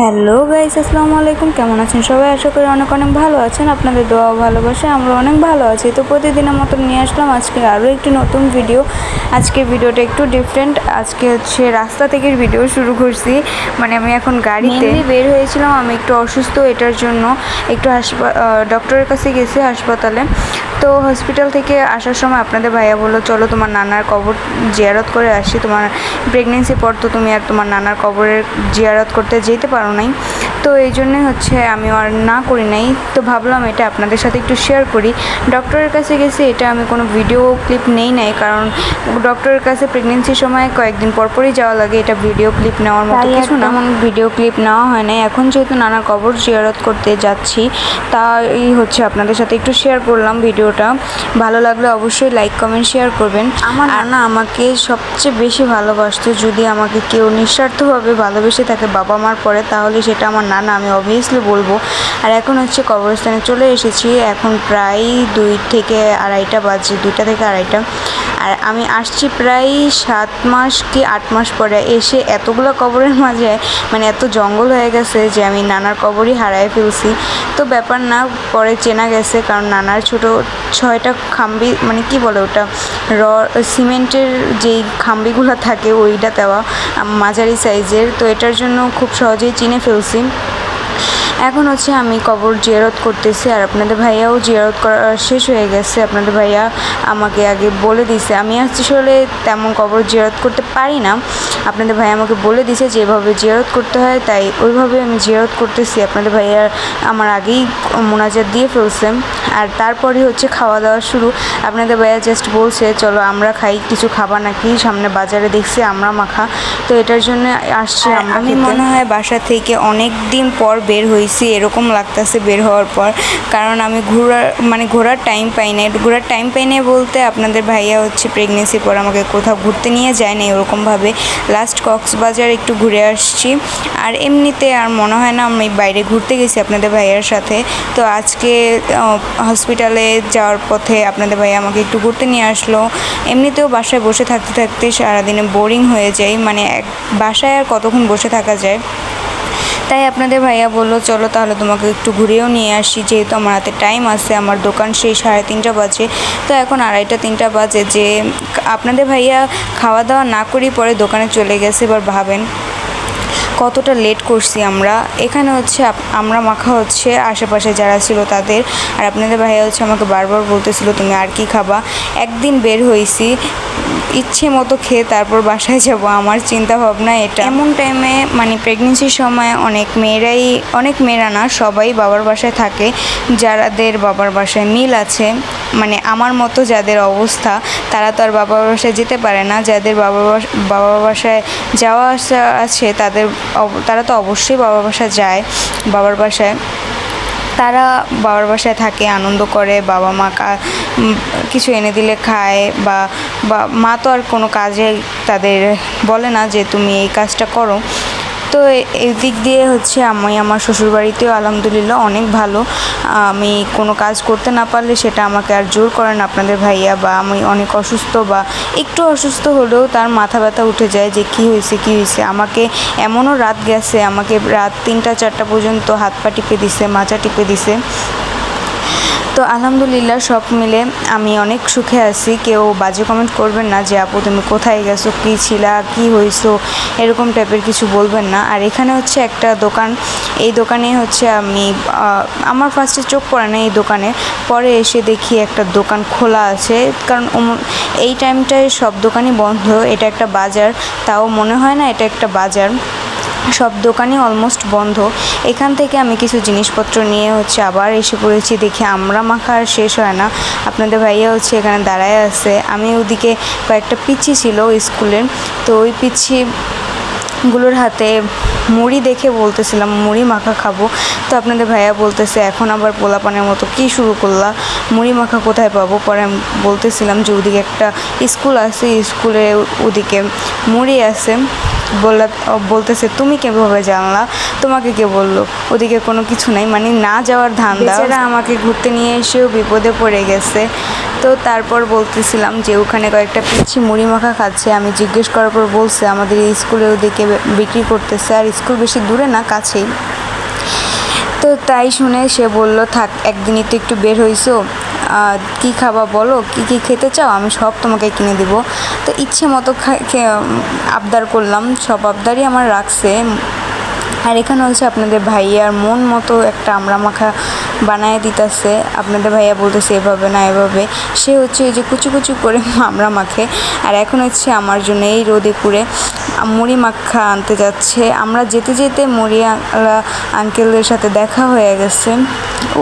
Hello guys, আসসালামু আলাইকুম। কেমন আছেন সবাই? আশা করি অনেক অনেক ভালো আছেন। আপনাদের দোয়া ভালোবাসা আমরা অনেক ভালো আছি। তো প্রতিদিনের মতন নিয়ে আসলাম আজকে আরও একটি নতুন ভিডিও। আজকে ভিডিওটা একটু ডিফারেন্ট আজকে হচ্ছে রাস্তা থেকে ভিডিও শুরু করছি। মানে আমি এখন গাড়িতে বের হয়েছিলাম। আমি একটু অসুস্থ, এটার জন্য একটু হাসপা ডক্টরের কাছে গেছি হাসপাতালে। তো হসপিটাল থেকে আসার সময় আপনাদের ভাইয়া বলল, চলো তোমার নানার কবর জিয়ারত করে আসি। তোমার প্রেগনেন্সি পর তো তুমি আর তোমার নানার কবরের জিয়ারত করতে যেতে পারো নাই তো এই জন্যে হচ্ছে আমি আর না করি নাই। তো ভাবলাম এটা আপনাদের সাথে একটু শেয়ার করি। ডক্টরের কাছে গেছি এটা আমি কোনো ভিডিও ক্লিপ নেই নাই কারণ ডক্টরের কাছে প্রেগনেন্সির সময় কয়েকদিন পরপরই যাওয়া লাগে এটা ভিডিও ক্লিপ নেওয়ার মতো কিছু না। এমন ভিডিও ক্লিপ নেওয়া হয় নাই। এখন যেহেতু নানা কবর জিয়ারত করতে যাচ্ছি তাই হচ্ছে আপনাদের সাথে একটু শেয়ার করলাম ভিডিওটা ভালো লাগলে অবশ্যই লাইক কমেন্ট শেয়ার করবেন। আমার নানা আমাকে সবচেয়ে বেশি ভালোবাসতো যদি আমাকে কেউ নিঃস্বার্থভাবে ভালোবেসে থাকে বাবা মার পরে তাহলে সেটা আমার নানা আমি অবভিয়াসলি বলব। আর এখন হচ্ছে কবরস্থানে চলে এসেছি। এখন প্রায় দুই থেকে আড়াইটা বাজে, দুইটা থেকে আড়াইটা। আর আমি আসছি প্রায় সাত মাস কি আট মাস পরে। এসে এতগুলো কবরের মাঝে মানে এত জঙ্গল হয়ে গেছে যে আমি নানার কবরই হারায় ফেলছি। তো ব্যাপার না, পরে চেনা গেছে, কারণ নানার ছোট ছয়টা খাম্বি মানে কি বলে ওটা? র, সিমেন্টের যেই খাম্বিগুলো থাকে, ওইটা দেওয়া মাঝারি সাইজের তো এটার জন্য খুব সহজেই চিনে ফেলছি। এখন হচ্ছে আমি কবর জিয়ারত করতেছি আর আপনাদের ভাইয়াও জিয়ারত করা শেষ হয়ে গেছে। আপনাদের ভাইয়া আমাকে আগে বলে দিছে। আমি আসলে তেমন কবর জিয়ারত করতে পারি না। আপনাদের ভাই আমাকে বলে দিছে যে এভাবে জিয়ারত করতে হয় তাই ওইভাবে আমি জিয়ারত করতেছি। আপনাদের ভাইয়া আমার আগেই মোনাজাত দিয়ে ফেলছে। আর তারপরে হচ্ছে খাওয়া দাওয়া শুরু। আপনাদের ভাইয়া জাস্ট বলছে চলো আমরা খাই কিছু খাবার নাকি? সামনে বাজারে দেখছি আমরা মাখা। তো এটার জন্য আসছি আমি মনে হয় বাসা থেকে অনেক দিন পর বের হয়েছি এরকম লাগতেছে বের হওয়ার পর। কারণ আমি ঘোরার মানে ঘোরার টাইম পাই না ঘোরার টাইম পাই না বলতে আপনাদের ভাইয়া হচ্ছে প্রেগনেন্সির পর আমাকে কোথাও ঘুরতে নিয়ে যায় না এরকমভাবে লাস্ট কক্সবাজার একটু ঘুরে আসছি। আর এমনিতে আর মনে হয় না আমি বাইরে ঘুরতে গেছি আপনাদের ভাইয়ার সাথে। তো আজকে হসপিটালে যাওয়ার পথে আপনাদের ভাইয়া আমাকে একটু ঘুরতে নিয়ে আসলো। এমনিতেও বাসায় বসে থাকতে থাকতে সারাদিনে বোরিং হয়ে যায়। মানে এক, বাসায় আর কতক্ষণ বসে থাকা যায়? তাই আপনাদের ভাইয়া বলল, চলো তাহলে তোমাকে একটু ঘুরেও নিয়ে আসি, যেহেতু আমার হাতে টাইম আছে, আমার দোকান সেই সাড়ে তিনটা বাজে। তো এখন আড়াইটা, তিনটা বাজে, যে আপনাদের ভাইয়া খাওয়া দাওয়া না করেই পরে দোকানে চলে গেছে, এবার ভাবেন কতটা লেট করছি আমরা। এখানে হচ্ছে আমরা মাখা হচ্ছে, আশেপাশে যারা ছিল তাদের। আর আপনাদের ভাইয়া হচ্ছে আমাকে বারবার বলতেছিল, তুমি আর কি খাবা? একদিন বের হয়েছি ইচ্ছে মতো খেয়ে তারপর বাসায় যাব। আমার চিন্তা ভাবনা এটা। এমন টাইমে মানে প্রেগনেন্সির সময় অনেক মেয়েরাই, অনেক মেয়েরা না, সবাই বাবার বাসায় থাকে। যারাদের বাবার বাসায় মিল আছে মানে আমার মতো যাদের অবস্থা, তারা তো আর বাবার বাসায় যেতে পারে না। যাদের বাবার বাস- বাবার বাসায় যাওয়া আসা আছে, তাদের তারা তো অবশ্যই বাবার বাসায় যায়, বাবার বাসায়। তারা বাবার বাসায় থাকে, আনন্দ করে, বাবা মা কিছু এনে দিলে খায় বা মা তো আর কোনো কাজে তাদের বলে না যে তুমি এই কাজটা করো। তো এই দিক দিয়ে হচ্ছে আমি আমার শ্বশুরবাড়িতেও আলহামদুলিল্লাহ অনেক ভালো। আমি কোনো কাজ করতে না পারলে সেটা আমাকে আর জোর করেন আপনাদের ভাইয়া বা আমি অনেক অসুস্থ বা একটু অসুস্থ হলেও তার মাথা ব্যথা উঠে যায় যে কী হয়েছে কী হয়েছে। আমাকে এমনও রাত গেছে, আমাকে রাত তিনটা, চারটা পর্যন্ত হাত পা টিপে দিছে, মাচা টিপে দিছে। তো আলহামদুলিল্লাহ সব মিলে আমি অনেক সুখে আছি। কেউ বাজে কমেন্ট করবেন না যে, আপু, তুমি কোথায় গেছো? কী ছিলা? কী হয়েছো এরকম টাইপের কিছু বলবেন না। আর এখানে হচ্ছে একটা দোকান। এই দোকানে হচ্ছে আমি আমার ফার্স্টে চোখ পড়ে না এই দোকানে। পরে এসে দেখি একটা দোকান খোলা আছে। কারণ এই টাইমটায় সব দোকানই বন্ধ। এটা একটা বাজার। তাও মনে হয় না এটা একটা বাজার। সব দোকানই অলমোস্ট বন্ধ। এখান থেকে আমি কিছু জিনিসপত্র নিয়ে হচ্ছে আবার এসে পড়েছি, দেখি আমরা মাখা আর শেষ হয় না। আপনাদের ভাইয়া হচ্ছে এখানে দাঁড়ায় আছে। আমি ওদিকে কয়েকটা পিচ্ছি ছিল স্কুলের তো ওই পিচ্ছি গুলোর হাতে মুড়ি দেখে বলতেছিলাম, মুড়ি মাখা খাব। তো আপনাদের ভাইয়া বলতেছে, এখন আবার পোলাপানের মতো কী শুরু করলা? মুড়ি মাখা কোথায় পাবো? পরে আমি বলতেছিলাম যে, ওদিকে একটা স্কুল আছে, স্কুলে ওদিকে মুড়ি আছে। বললা বলতেছে তুমি কীভাবে জানলা? তোমাকে কে বলল? ওদিকে কোনো কিছু নাই মানে না যাওয়ার ধান্দা। বেচারা আমাকে ঘুরতে নিয়ে এসেও বিপদে পড়ে গেছে। তো তারপর বলতেছিলাম যে ওখানে কয়েকটা পিচ্ছি মুড়ি মাখা খাচ্ছে। আমি জিজ্ঞেস করার পর বলছে আমাদের এই ওদিকে বিক্রি করতেছে আর স্কুল বেশি দূরে না কাছেই। তো তাই শুনে সে বলল থাক একদিনই তো একটু বের আহ, কি খাবা বলো? কি কি খেতে চাও? আমি সব তোমাকে কিনে দিব। তো ইচ্ছে মতো আবদার করলাম। সব আবদারই আমার রাখছে। আর এখানে হচ্ছে আপনাদের ভাইয়ার মন মতো একটা আমড়া মাখা বানায় দিতেছে। আপনাদের ভাইয়া বলতেছে, এভাবে না, এভাবে। সে হচ্ছে ওই যে কুচু কুচু করে আমড়া মাখে। আর এখন হচ্ছে আমার জন্য এই রোদে পুড়ে মুড়ি মাখা আনতে যাচ্ছে। আমরা যেতে যেতে মুড়ি আঙ্কেলদের সাথে দেখা হয়ে গেছে।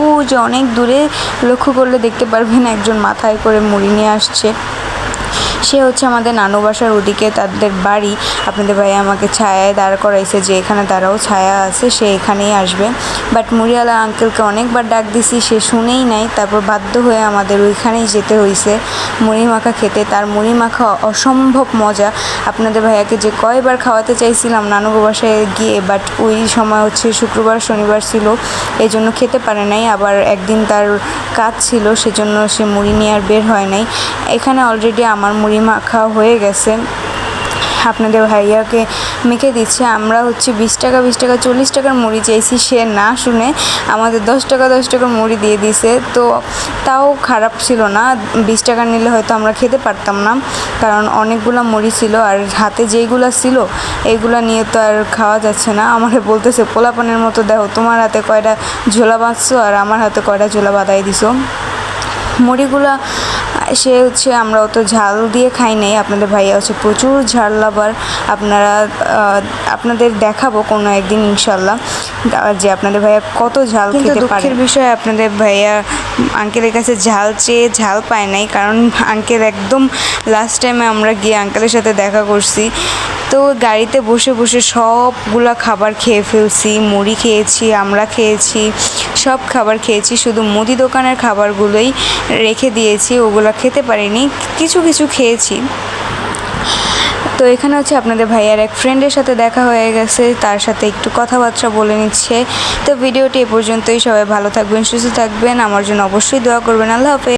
ও যে অনেক দূরে লক্ষ্য করলে দেখতে পারবেন একজন মাথায় করে মুড়ি নিয়ে আসছে। সে হচ্ছে আমাদের নানু বাসার ওদিকে তাদের বাড়ি। আপনাদের ভাই আমাকে ছায়ায় দাঁড় করাইছে যে এখানে তারাও ছায়া আছে, সে এখানেই আসবে। বাট মুড়িওয়ালা আঙ্কেলকে অনেকবার ডাক দিছি, সে শুনেই নাই, তারপর বাধ্য হয়ে আমাদের ওইখানেই যেতে হয়েছে মুড়ি মাখা খেতে, তার মুড়ি মাখা অসম্ভব মজা। আপনাদের ভাইয়াকে যে কয়বার খাওয়াতে চাইছিলাম নানু বাসায় গিয়ে বাট ওই সময় হচ্ছে শুক্রবার, শনিবার ছিল এই জন্য খেতে পারে নাই। আবার একদিন তার কাজ ছিল, সেজন্য সে মুড়ি নিয়ে আর বের হয় নাই। এখানে অলরেডি আমার মুড়ি মাখা হয়ে গেছে। আপনাদের ভাইয়াকে মেখে দিচ্ছে। আমরা হচ্ছে বিশ টাকা বিশ টাকা, চল্লিশ টাকার মুড়ি চাইছি, সে না শুনে আমাদের দশ টাকা, দশ টাকার মুড়ি দিয়ে দিছে। তো তাও খারাপ ছিল না। বিশ টাকা নিলে হয়তো আমরা খেতে পারতাম না, কারণ অনেকগুলো মুড়ি ছিল আর হাতে যেইগুলো ছিল, এইগুলো নিয়ে তো আর খাওয়া যাচ্ছে না। আমাকে বলতেছে, পোলাপানের মতো দেখো, তোমার হাতে কয়টা ঝোলা বাঁধছো আর আমার হাতে কয়টা ঝোলা বাঁধাই দিছো। মুড়িগুলা সে হচ্ছে আমরা অত ঝাল দিয়ে খাই নাই। আপনাদের ভাইয়া হচ্ছে প্রচুর ঝাল লাভার। আপনারা আহ, আপনাদের দেখাবো কোনো একদিন ইনশাল্লাহ যে আপনাদের ভাইয়া কত ঝাল খেতে পারে। বিষয়ে আপনাদের ভাইয়া আঙ্কেলের কাছে ঝাল চেয়ে ঝাল পায় নাই, কারণ আঙ্কেল একদম লাস্ট টাইমে আমরা গিয়ে আঙ্কেলের সাথে দেখা করছি। তো গাড়িতে বসে বসে সবগুলা খাবার খেয়ে ফেলছি, মুড়ি খেয়েছি, আমরা খেয়েছি, সব খাবার খেয়েছি, শুধু মুদি দোকানের খাবারগুলোই রেখে দিয়েছি, ওগুলো খেতে পারিনি, কিছু কিছু খেয়েছি। তো এখানে হচ্ছে আপনাদের ভাইয়ার এক ফ্রেন্ডের সাথে দেখা হয়ে গেছে, তার সাথে একটু কথাবার্তা বলে নিচ্ছে। তো ভিডিওটি এ পর্যন্তই, সবাই ভালো থাকবেন, সুস্থ থাকবেন, আমার জন্য অবশ্যই দোয়া করবেন, আল্লাহ হাফেজ।